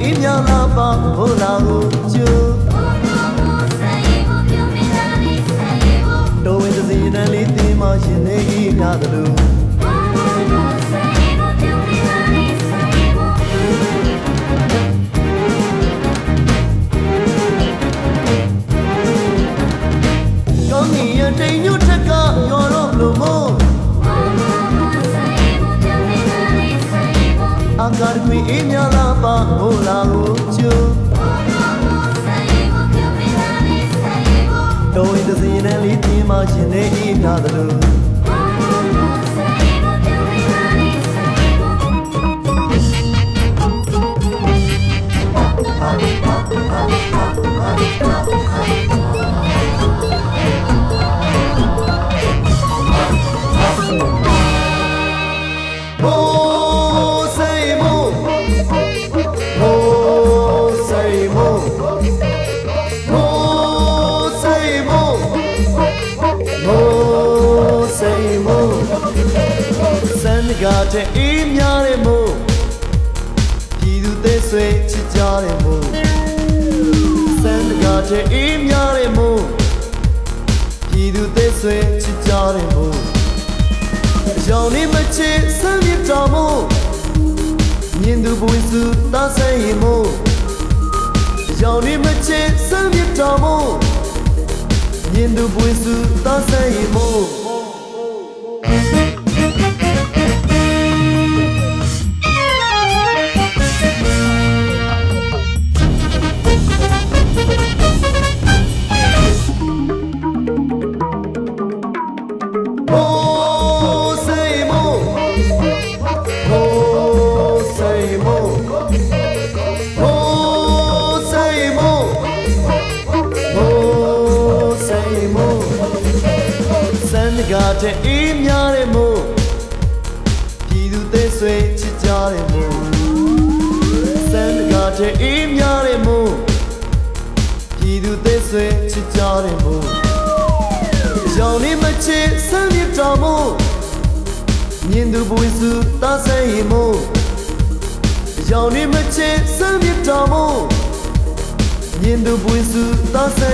မြောက်လာပါဟိုလာဟိုကျူတော်ဝင်စည်တန်လေးတင်မှရှင်နေဤများသလို အေးမြလာပါဟိုလာကိုချူတော်ရင်တစ်စင်းနဲ့လေးပြင်းမှရှင်နေအေးနာသလို ကတဲ့အေးများတဲ့မို့ပြည်သူသေးဆွေချစ်ကြတဲ့မို့စံကတဲ့အေးများတဲ့မို့ပြည်သူသေးဆွေချစ်ကြတဲ့မို့ရောင်နေမချစ်ဆမ်းမြတော်မို့မြင်သူပွေစုသားဆိုင်ရင်မို့ရောင်နေမချစ်ဆမ်းမြတော်မို့မြင်သူပွေစုသားဆိုင်ရင်မို့ Oh, တဲ့အေးများတဲ့မို့ပြည်သူသေးဆွေချစ်ကြတဲ့မို့စံကတဲ့အေးများတဲ့မို့ပြည်သူသေးဆွေချစ်ကြတဲ့မို့ရောင်နေမချစ်ဆမ်းမြတော်မို့မြင်သူပွေစုသားဆိုင်ရင်မို့ရောင်နေမချစ်ဆမ်းမြတော်မို့မြင်သူပွေစုသားဆိုင်